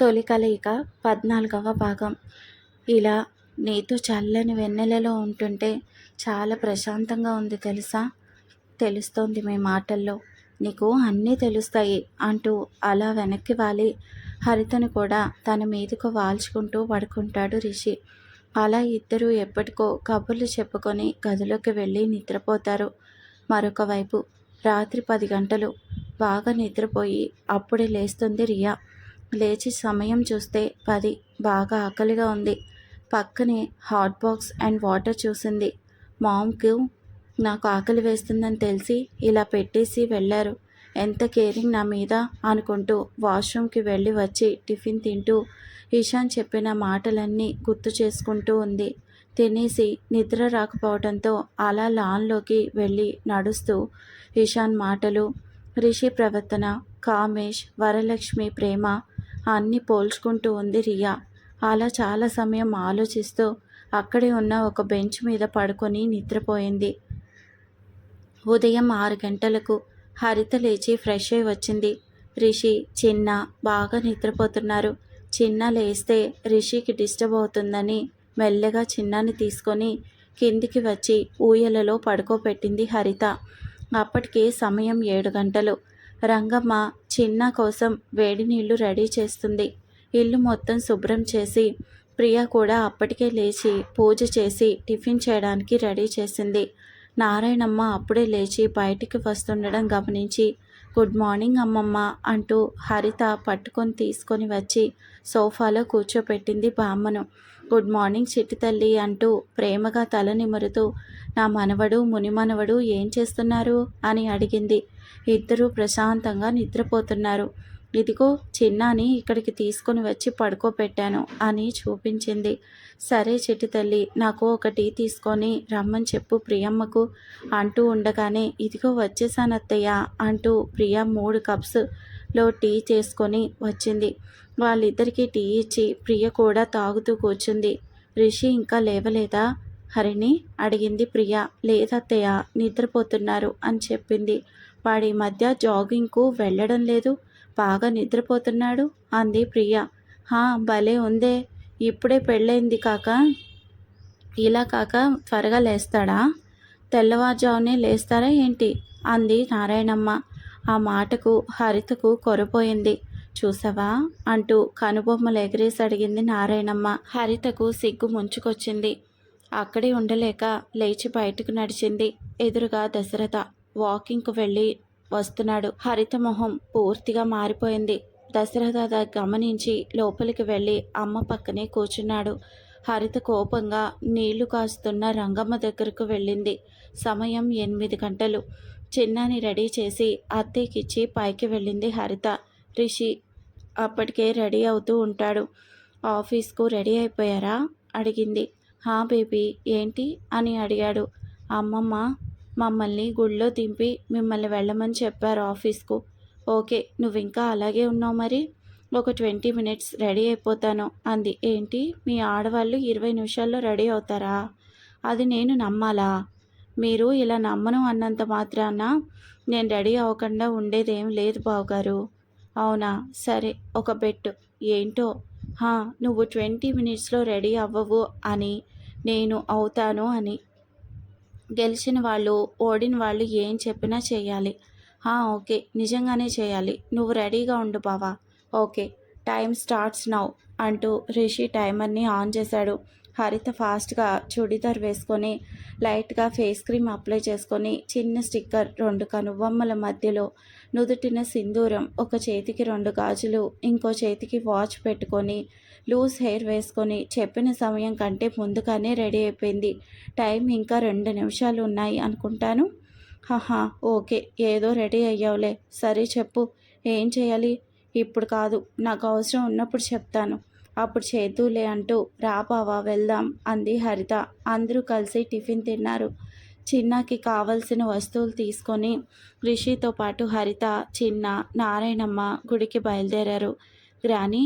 తొలి కలయిక పద్నాలుగవ భాగం. ఇలా నీతో చల్లని వెన్నెలలో ఉంటుంటే చాలా ప్రశాంతంగా ఉంది తెలుసా? తెలుస్తోంది మీ మాటల్లో. నీకు అన్నీ తెలుస్తాయి అంటూ అలా వెనక్కి వాలి. హరితను కూడా తన మీదకు వాల్చుకుంటూ పడుకుంటాడు రిషి. అలా ఇద్దరూ ఎప్పటికో కబుర్లు చెప్పుకొని గదిలోకి వెళ్ళి నిద్రపోతారు. మరొక వైపు రాత్రి పది గంటలు. బాగా నిద్రపోయి అప్పుడే లేస్తుంది రియా. లేచి సమయం చూస్తే పది బాగా ఆకలిగా ఉంది. పక్కనే హాట్ బాక్స్ అండ్ వాటర్ చూసింది. మామ్కు నాకు ఆకలి వేస్తుందని తెలిసి ఇలా పెట్టేసి వెళ్ళారు. ఎంత కేరింగ్ నా మీద అనుకుంటూ వాష్రూమ్కి వెళ్ళి వచ్చి టిఫిన్ తింటూ ఇషాన్ చెప్పిన మాటలన్నీ గుర్తు చేసుకుంటూ ఉంది. తినేసి నిద్ర రాకపోవడంతో అలా లాన్లోకి వెళ్ళి నడుస్తూ ఇషాన్ మాటలు రిషి ప్రవర్తన కామేష్ వరలక్ష్మి ప్రేమ అన్నీ పోల్చుకుంటూ ఉంది రియా. అలా చాలా సమయం ఆలోచిస్తూ అక్కడే ఉన్న ఒక బెంచ్ మీద పడుకొని నిద్రపోయింది. ఉదయం ఆరు గంటలకు హరిత లేచి ఫ్రెష్ అయి వచ్చింది. రిషి చిన్న బాగా నిద్రపోతున్నారు. చిన్న లేస్తే రిషికి డిస్టర్బ్ అవుతుందని మెల్లగా చిన్నాని తీసుకొని కిందికి వచ్చి ఊయలలో పడుకోబెట్టింది హరిత. అప్పటికే సమయం ఏడు గంటలు. రంగమ్మ చిన్న కోసం వేడి నీళ్ళు రెడీ చేస్తుంది. ఇల్లు మొత్తం శుభ్రం చేసి ప్రియ కూడా అప్పటికే లేచి పూజ చేసి టిఫిన్ చేయడానికి రెడీ చేసింది. నారాయణమ్మ అప్పుడే లేచి బయటికి వస్తుండడం గమనించి గుడ్ మార్నింగ్ అమ్మమ్మ అంటూ హరిత పట్టుకొని తీసుకొని వచ్చి సోఫాలో కూర్చోపెట్టింది బామ్మను. గుడ్ మార్నింగ్ చిట్టి తల్లి అంటూ ప్రేమగా తల నిమురుతూ నా మనవడు మునిమనవడు ఏం చేస్తున్నారు? అని అడిగింది. ఇద్దరూ ప్రశాంతంగా నిద్రపోతున్నారు. ఇదిగో చిన్నాని ఇక్కడికి తీసుకొని వచ్చి పడుకోబెట్టాను అని చూపించింది. సరే చెట్టు తల్లి నాకు ఒక టీ తీసుకొని రమ్మని చెప్పు ప్రియమ్మకు అంటూ ఉండగానే ఇదిగో వచ్చేసాను అత్తయ్య అంటూ ప్రియ మూడు కప్స్లో టీ చేసుకొని వచ్చింది. వాళ్ళిద్దరికీ టీ ఇచ్చి ప్రియ కూడా తాగుతూ కూర్చుంది. రిషి ఇంకా లేవలేదా? హరిని అడిగింది ప్రియ. లేదత్తయ్య నిద్రపోతున్నారు అని చెప్పింది. వాడి మధ్య జాగింగ్కు వెళ్ళడం లేదు. బాగా నిద్రపోతున్నాడు అంది ప్రియ. హా భలే ఉందే. ఇప్పుడే పెళ్ళైంది కాక. ఇలా కాక త్వరగా లేస్తాడా? తెల్లవారుజామునే లేస్తారా ఏంటి? అంది నారాయణమ్మ. ఆ మాటకు హరితకు కొరపోయింది. చూసావా? అంటూ కనుబొమ్మలు ఎగిరేసి అడిగింది నారాయణమ్మ. హరితకు సిగ్గు ముంచుకొచ్చింది. అక్కడే ఉండలేక లేచి బయటకు నడిచింది ఎదురుగా దశరథ. వాకింగ్కు వెళ్ళి వస్తున్నాడు. హరిత మొహం పూర్తిగా మారిపోయింది. దశరథ గమనించి లోపలికి వెళ్ళి అమ్మ పక్కనే కూర్చున్నాడు. హరిత కోపంగా నీళ్ళు కాస్తున్న రంగమ్మ దగ్గరకు వెళ్ళింది. సమయం ఎనిమిది గంటలు. చిన్నాని రెడీ చేసి అత్తయ్యకిచ్చి పైకి వెళ్ళింది హరిత. రిషి అప్పటికే రెడీ అవుతూ ఉంటాడు. ఆఫీస్కు రెడీ అయిపోయారా? అడిగింది. హా బేబీ ఏంటి? అని అడిగాడు. అమ్మమ్మ మమ్మల్ని గుళ్ళో దింపి మిమ్మల్ని వెళ్ళమని చెప్పారు ఆఫీస్కు. ఓకే నువ్వు ఇంకా అలాగే ఉన్నావు మరి? ఒక ట్వంటీ మినిట్స్ రెడీ అయిపోతాను అంది. ఏంటి? మీ ఆడవాళ్ళు ఇరవై నిమిషాల్లో రెడీ అవుతారా? అది నేను నమ్మాలా? మీరు ఇలా నమ్మను అన్నంత మాత్రాన నేను రెడీ అవ్వకుండా ఉండేదేం లేదు బావగారు. అవునా? సరే ఒక బెట్ ఏంటో? నువ్వు ట్వంటీ మినిట్స్లో రెడీ అవ్వవు అని నేను అవుతాను అని. గెలిచిన వాళ్ళు ఓడిన వాళ్ళు ఏం చెప్పినా చేయాలి ఓకే నిజంగానే చేయాలి నువ్వు రెడీగా ఉండు బావా. ఓకే టైం స్టార్ట్స్ నౌ అంటూ రిషి టైమర్ని ఆన్ చేశాడు. హరిత ఫాస్ట్గా చుడిదార్ వేసుకొని లైట్గా ఫేస్ క్రీమ్ అప్లై చేసుకొని చిన్న స్టిక్కర్ రెండు కనుబొమ్మల మధ్యలో నుదుటిన సింధూరం ఒక చేతికి రెండు గాజులు ఇంకో చేతికి వాచ్ పెట్టుకొని లూజ్ హెయిర్ వేసుకొని చెప్పిన సమయం కంటే ముందుగానే రెడీ అయిపోయింది. టైం ఇంకా రెండు నిమిషాలు ఉన్నాయి అనుకుంటాను. హహా ఓకే ఏదో రెడీ అయ్యావులే. సరే చెప్పు ఏం చేయాలి? ఇప్పుడు కాదు నాకు అవసరం ఉన్నప్పుడు చెప్తాను. అప్పుడు చేతులే అంటూ రాబావా వెళ్దాం అంది హరిత. అందరూ కలిసి టిఫిన్ తిన్నారు. చిన్నకి కావలసిన వస్తువులు తీసుకొని రిషితో పాటు హరిత చిన్న నారాయణమ్మ గుడికి బయలుదేరారు. గ్రాని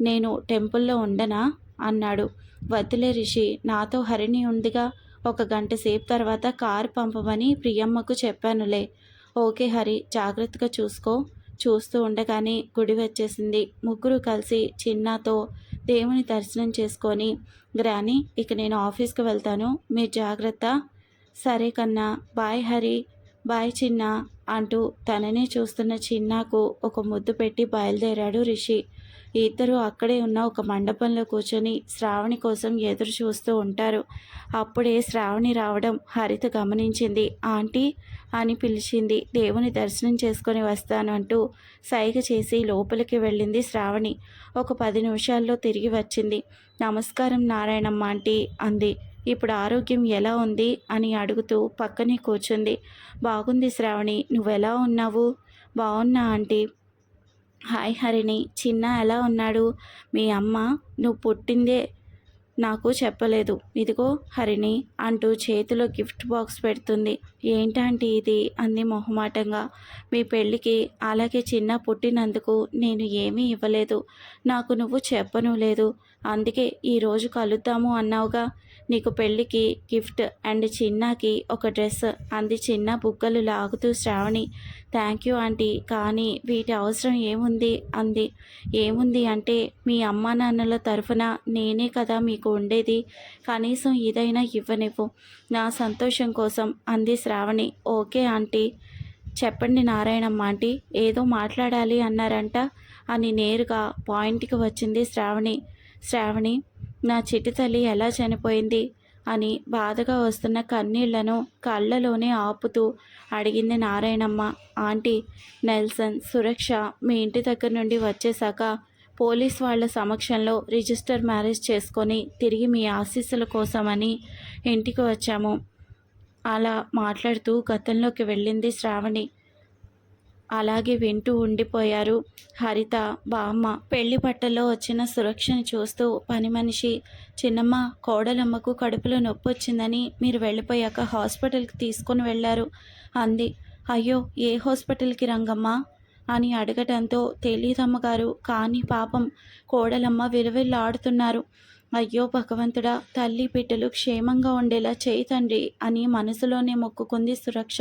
నేను టెంపుల్లో ఉండనా? అన్నాడు. వదిలే రిషి నాతో హరిణి ఉందిగా. ఒక గంట సేపు తర్వాత కారు పంపమని ప్రియమ్మకు చెప్పానులే. ఓకే హరి జాగ్రత్తగా చూసుకో. చూస్తూ ఉండగానే గుడి వచ్చేసింది. ముగ్గురు కలిసి చిన్నతో దేవుని దర్శనం చేసుకొని గ్రాని ఇక నేను ఆఫీస్కి వెళ్తాను. మీరు జాగ్రత్త. సరే కన్నా బాయ్ హరి బాయ్ చిన్న అంటూ తననే చూస్తున్న చిన్నాకు ఒక ముద్దు పెట్టి బయలుదేరాడు రిషి. ఇద్దరు అక్కడే ఉన్న ఒక మండపంలో కూర్చొని శ్రావణి కోసం ఎదురు చూస్తూ ఉంటారు. అప్పుడే శ్రావణి రావడం హరిత గమనించింది. ఆంటీ అని పిలిచింది. దేవుని దర్శనం చేసుకొని వస్తాను అంటూ సైగ చేసి లోపలికి వెళ్ళింది శ్రావణి. ఒక పది నిమిషాల్లో తిరిగి వచ్చింది. నమస్కారం నారాయణమ్మ ఆంటీ అంది. ఇప్పుడు ఆరోగ్యం ఎలా ఉంది అని అడుగుతూ పక్కనే కూర్చుంది. బాగుంది శ్రావణి నువ్వెలా ఉన్నావు? బాగున్నా ఆంటీ. హాయ్ హరిణి చిన్న ఎలా ఉన్నాడు? మీ అమ్మ నువ్వు పుట్టిందే నాకు చెప్పలేదు. ఇదిగో హరిణి అంటూ చేతిలో గిఫ్ట్ బాక్స్ పెడుతుంది. ఏంటంటే ఇది? అంది మొహమాటంగా. మీ పెళ్ళికి అలాగే చిన్న పుట్టినందుకు నేను ఏమీ ఇవ్వలేదు. నాకు నువ్వు చెప్పను లేదు. అందుకే ఈరోజు కలుద్దాము అన్నావుగా. నీకు పెళ్ళికి గిఫ్ట్ అండ్ చిన్నాకి ఒక డ్రెస్ అంది చిన్న బుగ్గలు లాగుతూ శ్రావణి. థ్యాంక్ యూ ఆంటీ కానీ వీటి అవసరం ఏముంది? అంది. ఏముంది అంటే మీ అమ్మా నాన్నల తరఫున నేనే కదా మీకు ఉండేది. కనీసం ఇదైనా ఇవ్వనివ్వు. నా సంతోషం కోసం అంది శ్రావణి. Okay aunty. చెప్పండి నారాయణమ్మ ఆంటీ ఏదో మాట్లాడాలి అన్నారంట అని నేరుగా పాయింట్కి వచ్చింది శ్రావణి. శ్రావణి నా చిటి తల్లి ఎలా చనిపోయింది? అని బాధగా వస్తున్న కన్నీళ్ళను కళ్ళలోనే ఆపుతూ అడిగింది నారాయణమ్మ. ఆంటీ నెల్సన్ సురక్ష మీ ఇంటి దగ్గర నుండి వచ్చేశాక పోలీస్ వాళ్ళ సమక్షంలో రిజిస్టర్ మ్యారేజ్ చేసుకొని తిరిగి మీ ఆశీస్సుల కోసమని ఇంటికి వచ్చాము. అలా మాట్లాడుతూ గతంలోకి వెళ్ళింది శ్రావణి. అలాగే వింటూ ఉండిపోయారు. హరిత బామ్మ పెళ్ళి పట్టలో వచ్చిన సురక్షని చూస్తూ పని మనిషి చిన్నమ్మ కోడలమ్మకు కడుపులో నొప్పి వచ్చిందని మీరు వెళ్ళిపోయాక హాస్పిటల్కి తీసుకొని వెళ్ళారు అంది. అయ్యో ఏ హాస్పిటల్కి రంగమ్మా? అని అడగటంతో తెలీదమ్మగారు కానీ పాపం కోడలమ్మ విలువిల్లాడుతున్నారు. అయ్యో భగవంతుడా తల్లి బిడ్డలు క్షేమంగా ఉండేలా చేయి తండ్రి అని మనసులోనే మొక్కుకుంది సురక్ష.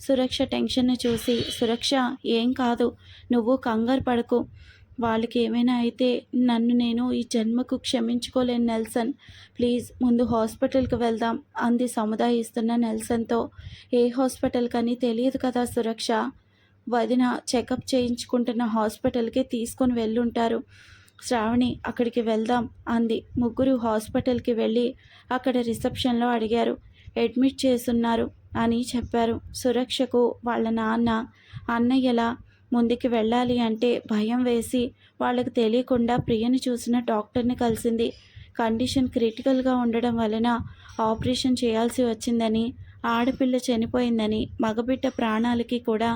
సురక్ష టెన్షన్ను చూసి సురక్ష ఏం కాదు. నువ్వు కంగారు పడకు. వాళ్ళకి ఏమైనా అయితే నన్ను నేను ఈ జన్మకు క్షమించుకోలేను నెల్సన్. ప్లీజ్ ముందు హాస్పిటల్కి వెళ్దాం అంది సముదాయిస్తున్న నెల్సన్తో. ఏ హాస్పిటల్ కానీ తెలియదు కదా సురక్ష. వదిన చెకప్ చేయించుకుంటున్న హాస్పిటల్కి తీసుకొని వెళ్ళుంటారు. శ్రావణి అక్కడికి వెళ్దాం అంది. ముగ్గురు హాస్పిటల్కి వెళ్ళి అక్కడ రిసెప్షన్లో అడిగారు. అడ్మిట్ చేస్తున్నారు. అని చెప్పారు. సురక్షకు వాళ్ళ నాన్న అన్నయ్యలా ముందుకు వెళ్ళాలి అంటే భయం వేసి వాళ్ళకు తెలియకుండా ప్రియని చూసిన డాక్టర్ని కలిసింది. కండిషన్ క్రిటికల్గా ఉండడం వలన ఆపరేషన్ చేయాల్సి వచ్చిందని ఆడపిల్ల చనిపోయిందని మగబిడ్డ ప్రాణాలకి కూడా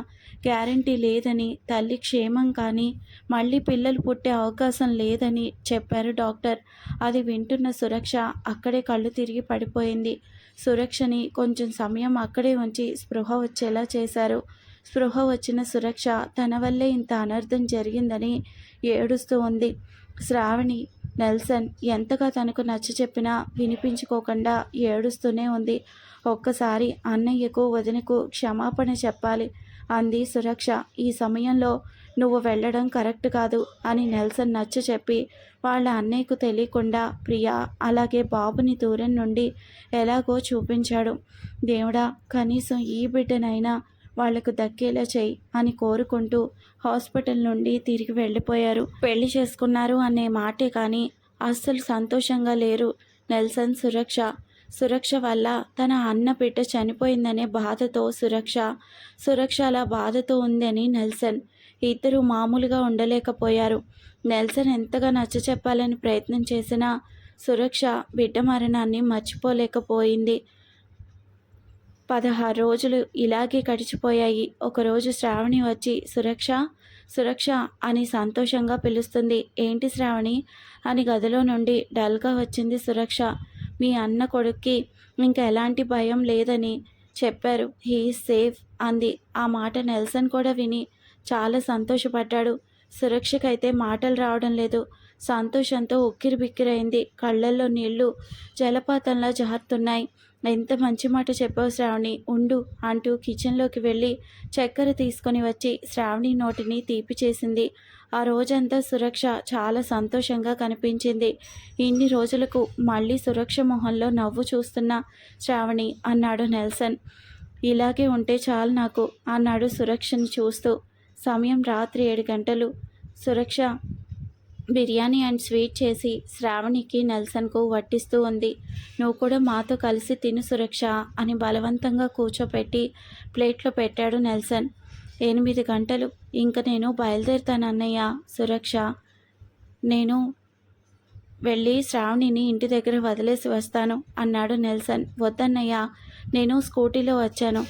గ్యారంటీ లేదని తల్లి క్షేమం కానీ మళ్ళీ పిల్లలు పుట్టే అవకాశం లేదని చెప్పారు డాక్టర్. అది వింటున్న సురక్ష అక్కడే కళ్ళు తిరిగి పడిపోయింది. సురక్షని కొంచెం సమయం అక్కడే ఉంచి స్పృహ వచ్చేలా చేశారు. స్పృహ వచ్చిన సురక్ష తన వల్లే ఇంత అనర్థం జరిగిందని ఏడుస్తూ ఉంది. శ్రావణి నెల్సన్ ఎంతగా తనకు నచ్చ చెప్పినా వినిపించుకోకుండా ఏడుస్తూనే ఉంది. ఒక్కసారి అన్నయ్యకు వదినకు క్షమాపణ చెప్పాలి అంది సురక్ష. ఈ సమయంలో నువ్వు వెళ్ళడం కరెక్ట్ కాదు అని నెల్సన్ నచ్చ చెప్పి వాళ్ళ అన్నయ్యకు తెలియకుండా ప్రియా అలాగే బాబుని దూరం నుండి ఎలాగో చూపించాడు. దేవుడా కనీసం ఈ బిడ్డనైనా వాళ్ళకు దక్కేలా చెయ్యి అని కోరుకుంటూ హాస్పిటల్ నుండి తిరిగి వెళ్ళిపోయారు. పెళ్ళి చేసుకున్నారు అనే మాటే కానీ అస్సలు సంతోషంగా లేరు నెల్సన్ సురక్ష. సురక్ష వల్ల తన అన్న బిడ్డ చనిపోయిందనే బాధతో సురక్ష సురక్ష అలా బాధతో ఉందని నెల్సన్. ఇద్దరు మామూలుగా ఉండలేకపోయారు. నెల్సన్ ఎంతగా నచ్చ చెప్పాలని ప్రయత్నం చేసినా సురక్ష బిడ్డ మరణాన్ని మర్చిపోలేకపోయింది. పదహారు రోజులు ఇలాగే గడిచిపోయాయి. ఒకరోజు శ్రావణి వచ్చి సురక్ష సురక్ష అని సంతోషంగా పిలుస్తుంది. ఏంటి శ్రావణి? అని గదిలో నుండి డల్గా వచ్చింది సురక్ష. మీ అన్న కొడుక్కి ఇంకా ఎలాంటి భయం లేదని చెప్పారు. హీ సేఫ్ అంది. ఆ మాట నెల్సన్ కూడా విని చాలా సంతోషపడ్డాడు. సురక్షకైతే మాటలు రావడం లేదు. సంతోషంతో ఉక్కిరి బిక్కిరైంది కళ్ళల్లో నీళ్ళు జలపాతంలా జారుతున్నాయి. ఎంత మంచి మాట చెప్పావు శ్రావణి. ఉండు అంటూ కిచెన్లోకి వెళ్ళి చక్కెర తీసుకొని వచ్చి శ్రావణి నోటిని తీపి చేసింది. ఆ రోజంతా సురక్ష చాలా సంతోషంగా కనిపించింది. ఇన్ని రోజులకు మళ్ళీ సురక్ష మొహంలో నవ్వు చూస్తున్న శ్రావణి అన్నాడు నెల్సన్. ఇలాగే ఉంటే చాలు నాకు అన్నాడు సురక్షని చూస్తూ. సమయం రాత్రి ఏడు గంటలు. సురక్ష బిర్యానీ అండ్ స్వీట్ చేసి శ్రావణికి నెల్సన్కు వడ్డిస్తూ ఉంది. నువ్వు కూడా మాతో కలిసి తిను సురక్ష అని బలవంతంగా కూర్చోపెట్టి ప్లేట్లో పెట్టాడు నెల్సన్. ఎనిమిది గంటలు. ఇంక నేను బయలుదేరుతాను అన్నయ్య. సురక్ష. నేను వెళ్ళి శ్రావణిని ఇంటి దగ్గర వదిలేసి వస్తాను అన్నాడు నెల్సన్. వద్దన్నయ్య. నేను స్కూటీలో వచ్చాను.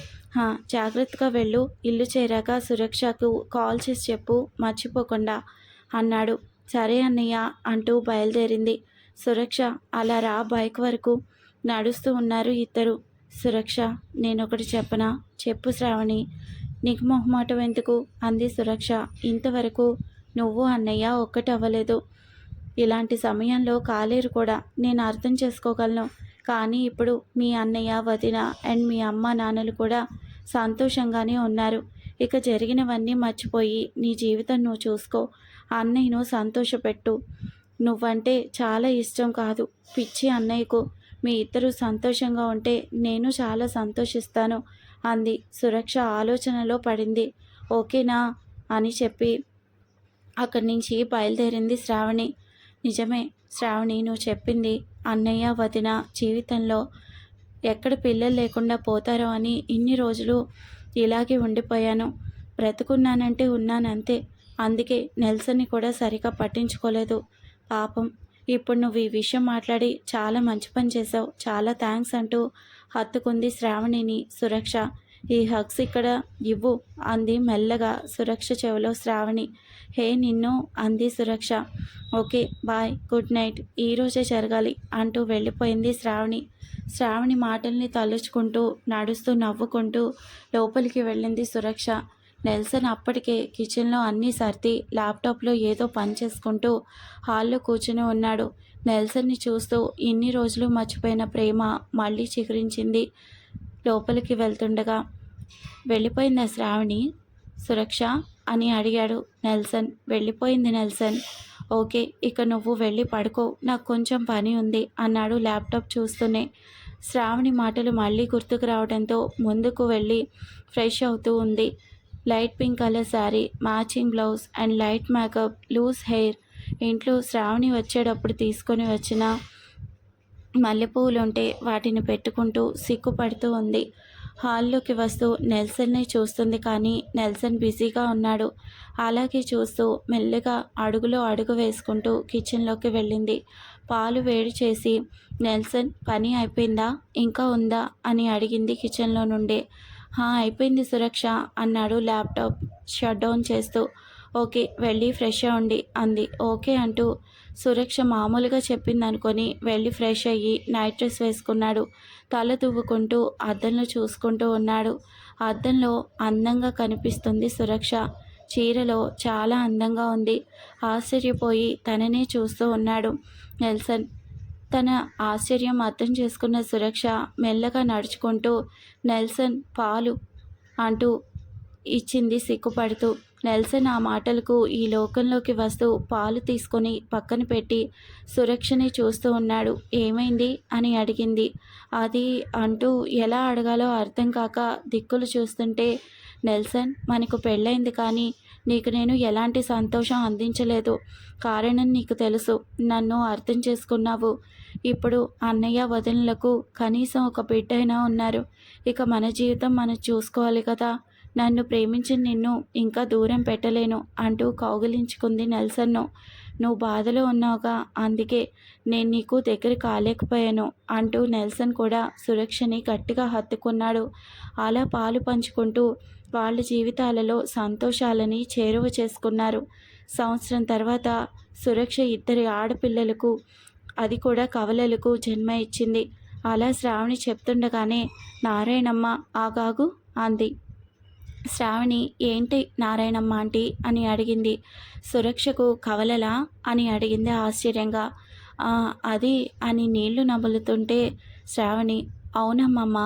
జాగ్రత్తగా వెళ్ళు. ఇల్లు చేరాక సురక్షకు కాల్ చేసి చెప్పు. మర్చిపోకుండా అన్నాడు. సరే అన్నయ్య అంటూ బయలుదేరింది. సురక్ష అలా రా బైక్ వరకు నడుస్తూ ఉన్నారు ఇద్దరు. సురక్ష నేనొకటి చెప్పనా? చెప్పు శ్రావణి. నీకు మొహమాటం ఎందుకు? అంది సురక్ష. ఇంతవరకు నువ్వు అన్నయ్య ఒక్కటవ్వలేదు. ఇలాంటి సమయంలో కాలేరు కూడా నేను అర్థం చేసుకోగలను. కానీ ఇప్పుడు మీ అన్నయ్య వదిన అండ్ మీ అమ్మ నాన్నలు కూడా సంతోషంగానే ఉన్నారు. ఇక జరిగినవన్నీ మర్చిపోయి నీ జీవితం నువ్వు చూసుకో. అన్నయ్యను సంతోషపెట్టు. నువ్వంటే చాలా ఇష్టం కాదు. పిచ్చి అన్నయ్యకు. మీ ఇద్దరు సంతోషంగా ఉంటే నేను చాలా సంతోషిస్తాను అంది. సురక్ష ఆలోచనలో పడింది. ఓకేనా అని చెప్పి అక్కడి నుంచి బయలుదేరింది శ్రావణి. నిజమే శ్రావణి నువ్వు చెప్పింది అన్నయ్య వదిన జీవితంలో ఎక్కడ పిల్లలు లేకుండా పోతారో అని ఇన్ని రోజులు ఇలాగే ఉండిపోయాను. బ్రతుకున్నానంటే ఉన్నానంతే. అందుకే నెల్సన్ని కూడా సరిగా పట్టించుకోలేదు. పాపం. ఇప్పుడు నువ్వు ఈ విషయం మాట్లాడి చాలా మంచి పని చేసావు చాలా థ్యాంక్స్ అంటూ హత్తుకుంది శ్రావణిని. సురక్ష. ఈ హక్స్ ఇక్కడ ఇవ్వు అంది మెల్లగా సురక్ష చెవిలో శ్రావణి. హే నిన్ను అంది Suraksha. Okay bye good night. ఈరోజే జరగాలి అంటూ వెళ్ళిపోయింది శ్రావణి. శ్రావణి మాటల్ని తలుచుకుంటూ నడుస్తూ నవ్వుకుంటూ లోపలికి వెళ్ళింది సురక్ష. నెల్సన్ అప్పటికే కిచెన్లో అన్నీ సర్ది ల్యాప్టాప్లో ఏదో పని చేసుకుంటూ హాల్లో కూర్చుని ఉన్నాడు. నెల్సన్ని చూస్తూ ఇన్ని రోజులు మర్చిపోయిన ప్రేమ మళ్ళీ చిగురించింది లోపలికి వెళ్తుండగా. వెళ్ళిపోయింద శ్రావణి? సురక్ష? అని అడిగాడు నెల్సన్. వెళ్ళిపోయింది నెల్సన్. ఓకే ఇక నువ్వు వెళ్ళి పడుకో నాకు కొంచెం పని ఉంది అన్నాడు ల్యాప్టాప్ చూస్తూనే. శ్రావణి మాటలు మళ్ళీ గుర్తుకు రావడంతో ముందుకు వెళ్ళి ఫ్రెష్ అవుతూ ఉంది. Light pink colour sari matching blouse and light makeup loose hair. ఇంట్లో శ్రావణి వచ్చేటప్పుడు తీసుకొని వచ్చిన మల్లెపూలు ఉంటే వాటిని పెట్టుకుంటూ సిగ్గుపడుతూ ఉంది. హాల్లోకి వస్తూ నెల్సన్ని చూస్తుంది కానీ నెల్సన్ బిజీగా ఉన్నాడు. అలాగే చూస్తూ మెల్లగా అడుగులో అడుగు వేసుకుంటూ కిచెన్లోకి వెళ్ళింది. పాలు వేడి చేసి నెల్సన్ పని అయిపోయిందా? ఇంకా ఉందా? అని అడిగింది కిచెన్లో నుండే. అయిపోయింది సురక్ష అన్నాడు ల్యాప్టాప్ షట్ డౌన్ చేస్తూ. ఓకే వెళ్ళి ఫ్రెష్ అవ్వండి అంది. ఓకే అంటూ సురక్ష మామూలుగా చెప్పింది అనుకొని వెళ్ళి ఫ్రెష్ అయ్యి నైట్ డ్రెస్ వేసుకున్నాడు. తల దువ్వుకుంటూ అద్దంలో చూసుకుంటూ ఉన్నాడు. అద్దంలో అందంగా కనిపిస్తుంది సురక్ష. చీరలో చాలా అందంగా ఉంది. ఆశ్చర్యపోయి తననే చూస్తూ ఉన్నాడు. నెల్సన్ తన ఆశ్చర్యం అర్థం చేసుకున్న సురక్ష మెల్లగా నడుచుకుంటూ నెల్సన్ పాలు అంటూ ఇచ్చింది సిగ్గుపడుతూ. నెల్సన్ ఆ మాటలకు ఈ లోకంలోకి వస్తూ పాలు తీసుకొని పక్కన పెట్టి సురక్షని చూస్తూ ఉన్నాడు. ఏమైంది? అని అడిగింది. అది అంటూ ఎలా అడగాలో అర్థం కాక దిక్కులు చూస్తుంటే నెల్సన్ మనకు పెళ్ళైంది కానీ నీకు నేను ఎలాంటి సంతోషం అందించలేదు. కారణం నీకు తెలుసు. నన్ను అర్థం చేసుకున్నావు. ఇప్పుడు అన్నయ్య వదినలకు కనీసం ఒక బిడ్డైనా ఉన్నారు. ఇక మన జీవితం మనం చూసుకోవాలి కదా. నన్ను ప్రేమించిన నిన్ను ఇంకా దూరం పెట్టలేను అంటూ కౌగిలించుకుంది నెల్సన్ను. నువ్వు బాధలో ఉన్నావుగా అందుకే నేను నీకు దగ్గర కాలేకపోయాను అంటూ నెల్సన్ కూడా సురక్షని గట్టిగా హత్తుకున్నాడు. అలా పాలు పంచుకుంటూ వాళ్ళ జీవితాలలో సంతోషాలని చేరువ చేసుకున్నారు. సంవత్సరం తర్వాత సురక్ష ఇద్దరి ఆడపిల్లలకు అది కూడా కవలలకు జన్మ ఇచ్చింది. అలా శ్రావణి చెప్తుండగానే నారాయణమ్మ ఆగాగు అంది. శ్రావణి ఏంటి నారాయణమ్మ ఆంటీ? అని అడిగింది. సురక్షకు కవలలా? అని అడిగింది ఆశ్చర్యంగా. అది అని నీళ్ళు నములుతుంటే శ్రావణి అవునమ్మమ్మ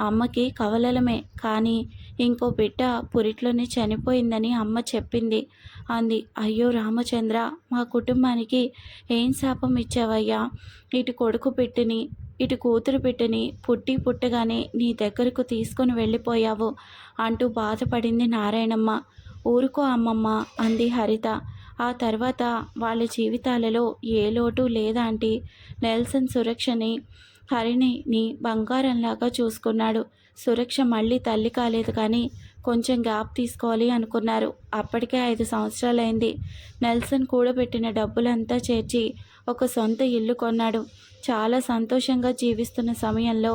అమ్మకి కవలలమే. కానీ ఇంకో బిడ్డ పురిట్లోనే చనిపోయిందని అమ్మ చెప్పింది. అంది అయ్యో రామచంద్ర మా కుటుంబానికి ఏం శాపం ఇచ్చావయ్యా? ఇటు కొడుకు బిడ్డని ఇటు కూతురు బిడ్డని పుట్టి పుట్టగానే నీ దగ్గరకు తీసుకొని వెళ్ళిపోయావు అంటూ బాధపడింది నారాయణమ్మ. ఊరుకో అమ్మమ్మ అంది హరిత. ఆ తర్వాత వాళ్ళ జీవితాలలో ఏ లోటు లేదా నెల్సన్ సురక్షని హరిణిని బంగారంలాగా చూసుకున్నాడు. సురక్ష మళ్ళీ తల్లి కాలేదు కానీ కొంచెం గ్యాప్ తీసుకోవాలి అనుకున్నారు. అప్పటికే ఐదు సంవత్సరాలైంది. నెల్సన్ కూడబెట్టిన డబ్బులంతా చేర్చి ఒక సొంత ఇల్లు కొన్నాడు. చాలా సంతోషంగా జీవిస్తున్న సమయంలో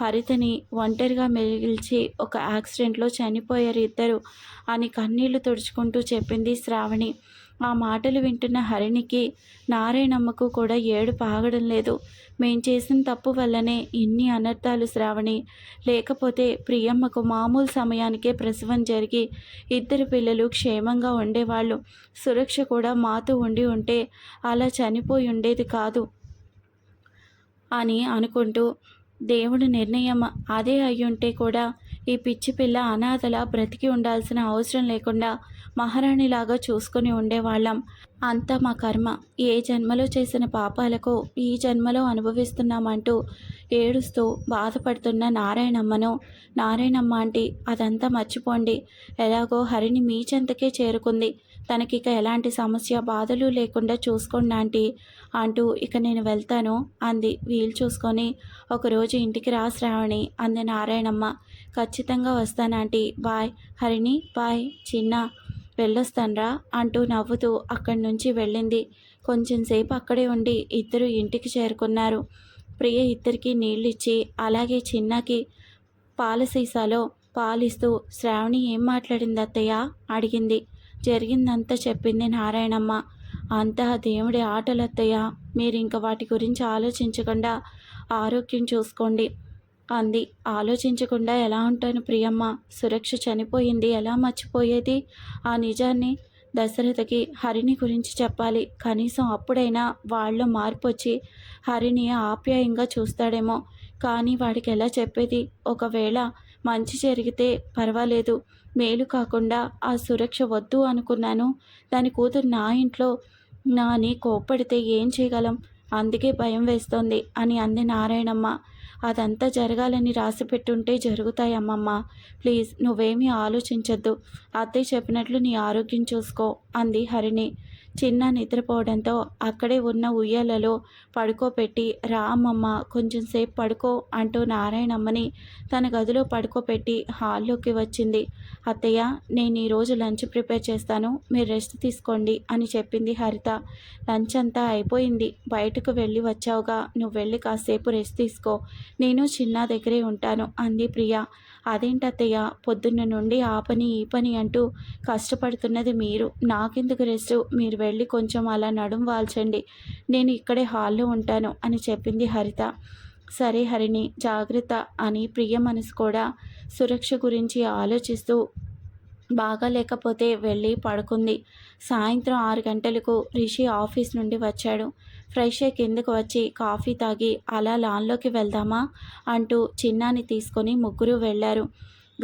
హరితని ఒంటరిగా మిగిల్చి ఒక యాక్సిడెంట్లో చనిపోయారు ఇద్దరు అని కన్నీళ్ళు తుడుచుకుంటూ చెప్పింది శ్రావణి. ఆ మాటలు వింటున్న హరిణికి నారాయణమ్మకు కూడా ఏడు పాగడం లేదు. మేం చేసిన తప్పు వల్లనే ఇన్ని అనర్థాలు శ్రావణి. లేకపోతే ప్రియమ్మకు మామూలు సమయానికే ప్రసవం జరిగి ఇద్దరు పిల్లలు క్షేమంగా ఉండేవాళ్ళు. సురక్ష కూడా మాతో ఉండి ఉంటే అలా చనిపోయి ఉండేది కాదు అని అనుకుంటూ దేవుడి నిర్ణయం అదే అయ్యుంటే కూడా ఈ పిచ్చి పిల్ల అనాథల బ్రతికి ఉండాల్సిన అవసరం లేకుండా మహారాణిలాగా చూసుకుని ఉండేవాళ్ళం. అంతా మా కర్మ. ఏ జన్మలో చేసిన పాపాలకు ఈ జన్మలో అనుభవిస్తున్నామంటూ ఏడుస్తూ బాధపడుతున్న నారాయణమ్మను నారాయణమ్మ అంటే అదంతా మర్చిపోండి. ఎలాగో హరిని మీ చెంతకే చేరుకుంది. తనకిక ఎలాంటి సమస్య బాధలు లేకుండా చూసుకోండి ఆంటీ. అంటూ ఇక నేను వెళ్తాను అంది. వీలు చూసుకొని ఒకరోజు ఇంటికి రా శ్రావణి అంది నారాయణమ్మ. ఖచ్చితంగా వస్తానంటీ బాయ్. హరిణి. బాయ్. చిన్న. వెళ్ళొస్తాన్రా అంటూ నవ్వుతూ అక్కడి నుంచి వెళ్ళింది. కొంచెం సేపు అక్కడే ఉండి ఇద్దరు ఇంటికి చేరుకున్నారు. ప్రియ ఇద్దరికి నీళ్ళిచ్చి అలాగే చిన్నకి పాల సీసాలో పాలిస్తూ శ్రావణి ఏం మాట్లాడింది అత్తయ్య అడిగింది. జరిగిందంతా చెప్పింది నారాయణమ్మ. అంతా దేవుడి ఆటలత్తయ్య. మీరు ఇంకా వాటి గురించి ఆలోచించకుండా ఆరోగ్యం చూసుకోండి అంది. ఆలోచించకుండా ఎలా ఉంటాను ప్రియమ్మ? సురక్ష చనిపోయింది. ఎలా మర్చిపోయేది? ఆ నిజాన్ని దశరథకి హరిని గురించి చెప్పాలి. కనీసం అప్పుడైనా వాళ్ళ మార్పు వచ్చి హరిని ఆప్యాయంగా చూస్తాడేమో. కానీ వాడికి ఎలా చెప్పేది? ఒకవేళ మంచి జరిగితే పర్వాలేదు. మేలు కాకుండా ఆ సురక్ష వద్దు అనుకున్నాను. దాని కూతురు నా ఇంట్లో నా అని కోప్పడితే ఏం చేయగలం? అందుకే భయం వేస్తోంది అని అంది నారాయణమ్మ. అదంతా జరగాలని రాసి పెట్టుంటే జరుగుతాయి అమ్మమ్మ ప్లీజ్ నువ్వేమీ ఆలోచించద్దు. అత్తయ్య చెప్పినట్లు నీ ఆరోగ్యం చూసుకో అంది హరిణి. చిన్న నిద్రపోవడంతో అక్కడే ఉన్న ఉయ్యాలలో పడుకోపెట్టి రామమ్మ కొంచెం సేపు పడుకో అంటూ నారాయణమ్మని తన గదిలో పడుకోపెట్టి హాల్లోకి వచ్చింది. అత్తయ్య నేను ఈరోజు లంచ్ ప్రిపేర్ చేస్తాను మీరు రెస్ట్ తీసుకోండి అని చెప్పింది హరిత. లంచ్ అంతా అయిపోయింది బయటకు వెళ్ళి వచ్చావుగా నువ్వు వెళ్ళి కాసేపు రెస్ట్ తీసుకో నేను చిన్న దగ్గరే ఉంటాను అంది ప్రియ. అదేంటత్తయ్య పొద్దున్న నుండి ఆ పని ఈ పని అంటూ కష్టపడుతున్నది మీరు నాకెందుకు రెస్ట్? మీరు వెళ్ళి కొంచెం అలా నడుం వాల్చండి. నేను ఇక్కడే హాల్లో ఉంటాను అని చెప్పింది హరిత. సరే హరిణి జాగ్రత్త అని ప్రియ మనసు కూడా సురక్ష గురించి ఆలోచిస్తూ బాగా లేకపోతే వెళ్ళి పడుకుంది. సాయంత్రం ఆరు గంటలకు రిషి ఆఫీస్ నుండి వచ్చాడు. ఫ్రెష్ అయ్యి కిందకు వచ్చి కాఫీ తాగి అలా లాన్లోకి వెళ్దామా? అంటూ చిన్నాని తీసుకొని ముగ్గురు వెళ్ళారు.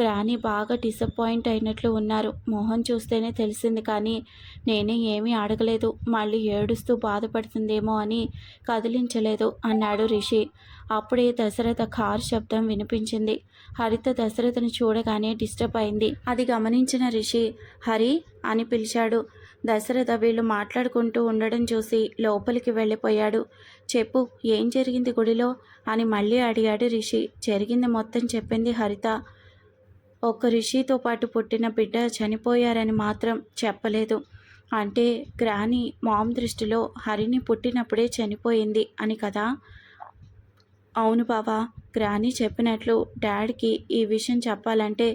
గ్రాని బాగా డిసప్పాయింట్ అయినట్లు ఉన్నారు. మోహన్ చూస్తేనే తెలిసింది కానీ నేనే ఏమీ అడగలేదు. మళ్ళీ ఏడుస్తూ బాధపడుతుందేమో అని కదిలించలేదు అన్నాడు రిషి. అప్పుడే దశరథ కారు శబ్దం వినిపించింది. హరిత దశరథను చూడగానే డిస్టర్బ్ అయింది. అది గమనించిన రిషి హరి అని పిలిచాడు. దశరథ వీళ్ళు మాట్లాడుకుంటూ ఉండడం చూసి లోపలికి వెళ్ళిపోయాడు. చెప్పు ఏం జరిగింది గుడిలో? అని మళ్ళీ అడిగాడు రిషి. జరిగింది మొత్తం చెప్పింది హరిత. ఒక రిషితో పాటు పుట్టిన బిడ్డ చనిపోయారని మాత్రం చెప్పలేదు. అంటే గ్రాని మామ్ దృష్టిలో హరిని పుట్టినప్పుడే చనిపోయింది అని కదా? అవును బావా గ్రాని చెప్పినట్లు డాడీకి ఈ విషయం చెప్పాలంటే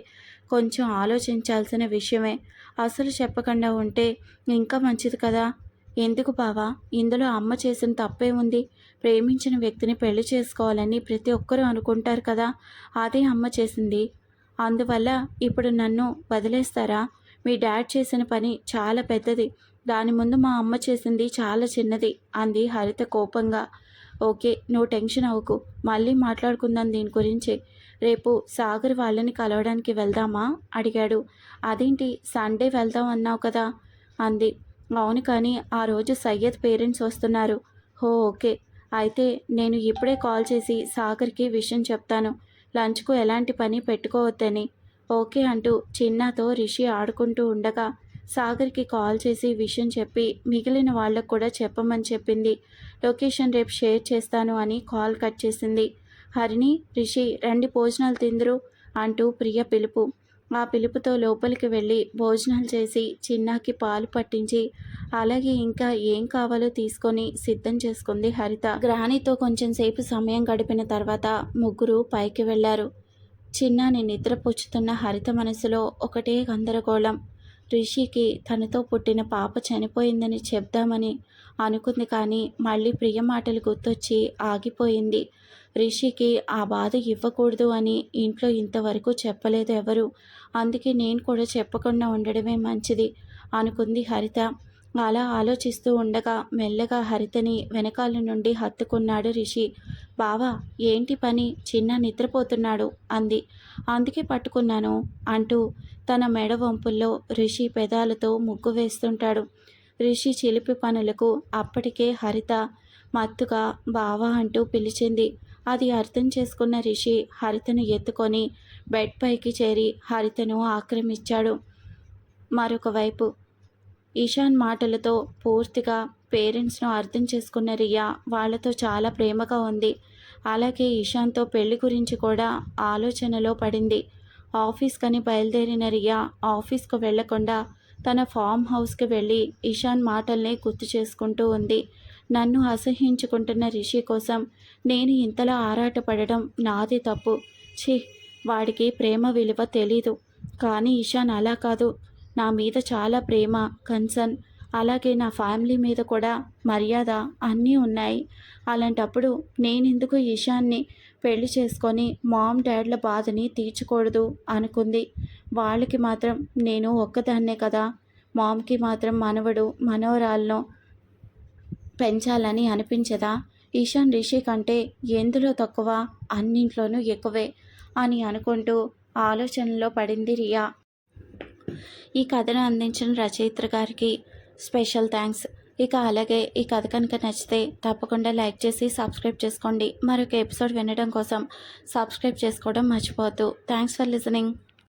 కొంచెం ఆలోచించాల్సిన విషయమే. అసలు చెప్పకుండా ఉంటే ఇంకా మంచిది కదా? ఎందుకు బావా? ఇందులో అమ్మ చేసిన తప్పే ఉంది. ప్రేమించిన వ్యక్తిని పెళ్ళి చేసుకోవాలని ప్రతి ఒక్కరూ అనుకుంటారు కదా? అదే అమ్మ చేసింది. అందువల్ల ఇప్పుడు నన్ను వదిలేస్తారా? మీ డాడ్ చేసిన పని చాలా పెద్దది. దాని ముందు మా అమ్మ చేసింది చాలా చిన్నది అంది హరిత కోపంగా. ఓకే నువ్వు టెన్షన్ అవ్వకు. మళ్ళీ మాట్లాడుకుందాం దీని గురించి. రేపు సాగర్ వాళ్ళని కలవడానికి వెళ్దామా? అడిగాడు. అదేంటి సండే వెళ్దాం అన్నావు కదా? అంది. అవును కానీ ఆ రోజు సయ్యద్ పేరెంట్స్ వస్తున్నారు. హో ఓకే. అయితే నేను ఇప్పుడే కాల్ చేసి సాగర్కి విషయం చెప్తాను. లంచ్కు ఎలాంటి పని పెట్టుకోవద్దని. ఓకే అంటూ చిన్నతో రిషి ఆడుకుంటూ ఉండగా సాగర్కి కాల్ చేసి విషయం చెప్పి మిగిలిన వాళ్ళకు కూడా చెప్పమని చెప్పింది. లొకేషన్ రేపు షేర్ చేస్తాను అని కాల్ కట్ చేసింది. హరిణి రిషి రెండు భోజనాలు తిందరు అంటూ ప్రియ పిలుపు. ఆ పిలుపుతో లోపలికి వెళ్ళి భోజనాలు చేసి చిన్నాకి పాలు పట్టించి అలాగే ఇంకా ఏం కావాలో తీసుకొని సిద్ధం చేసుకుంది హరిత. గ్రానీతో కొంచెం సేపు సమయం గడిపిన తర్వాత ముగ్గురు పైకి వెళ్ళారు చిన్నాని నిద్రపుచ్చుతున్న హరిత మనసులో ఒకటే గందరగోళం. రిషికి తనతో పుట్టిన పాప చనిపోయిందని చెప్దామని అనుకుంది కానీ మళ్ళీ ప్రియ మాటలు గుర్తొచ్చి ఆగిపోయింది. రిషికి ఆ బాధ ఇవ్వకూడదు అని ఇంట్లో ఇంతవరకు చెప్పలేదు ఎవరు. అందుకే నేను కూడా చెప్పకుండా ఉండడమే మంచిది అనుకుంది హరిత. అలా ఆలోచిస్తూ ఉండగా మెల్లగా హరితని వెనకాల నుండి హత్తుకున్నాడు రిషి. బావా ఏంటి పని? చిన్న నిద్రపోతున్నాడు అంది. అందుకే పట్టుకున్నాను అంటూ తన మెడ వంపుల్లో రిషి పెదాలతో ముగ్గు వేస్తుంటాడు. రిషి చిలిపి పనులకు అప్పటికే హరిత మత్తుగా బావా అంటూ పిలిచింది. అది అర్థం చేసుకున్న రిషి హరితను ఎత్తుకొని బెడ్ పైకి చేరి హరితను ఆక్రమించాడు. మరొక వైపు ఈశాన్ మాటలతో పూర్తిగా పేరెంట్స్ను అర్థం చేసుకున్న రియా వాళ్ళతో చాలా ప్రేమగా ఉంది. అలాగే ఈశాన్తో పెళ్ళి గురించి కూడా ఆలోచనలో పడింది. ఆఫీస్కని బయలుదేరిన రియా ఆఫీస్కు వెళ్ళకుండా తన ఫామ్ హౌస్కి వెళ్ళి ఇషాన్ మాటల్ని గుర్తు చేసుకుంటూ ఉంది. నన్ను అసహించుకుంటున్న రిషి కోసం నేను ఇంతలా ఆరాటపడడం నాది తప్పు. ఛీ వాడికి ప్రేమ విలువ తెలీదు. కానీ ఇషాన్ అలా కాదు. నా మీద చాలా ప్రేమ కన్సర్న్ అలాగే నా ఫ్యామిలీ మీద కూడా మర్యాద అన్నీ ఉన్నాయి. అలాంటప్పుడు నేనెందుకు ఇషాన్ని పెళ్ళి చేసుకొని మామ్ డాడ్ల బాధని తీర్చకూడదు అనుకుంది. వాళ్ళకి మాత్రం నేను ఒక్కదాన్నే కదా. మామ్కి మాత్రం మనవడు మనవరాలను పెంచాలని అనిపించదా? ఈశాన్ రిషి కంటే ఎందులో తక్కువ? అన్నింట్లోనూ ఎక్కువే అని అనుకుంటూ ఆలోచనలో పడింది రియా. ఈ కథను అందించిన రచయిత్ర గారికి స్పెషల్ థ్యాంక్స్ ఇక అలాగే ఈ కథ కనుక నచ్చితే తప్పకుండా లైక్ చేసి సబ్స్క్రైబ్ చేసుకోండి. మరొక ఎపిసోడ్ వినడం కోసం సబ్స్క్రైబ్ చేసుకోవడం మర్చిపోవద్దు. Thanks for listening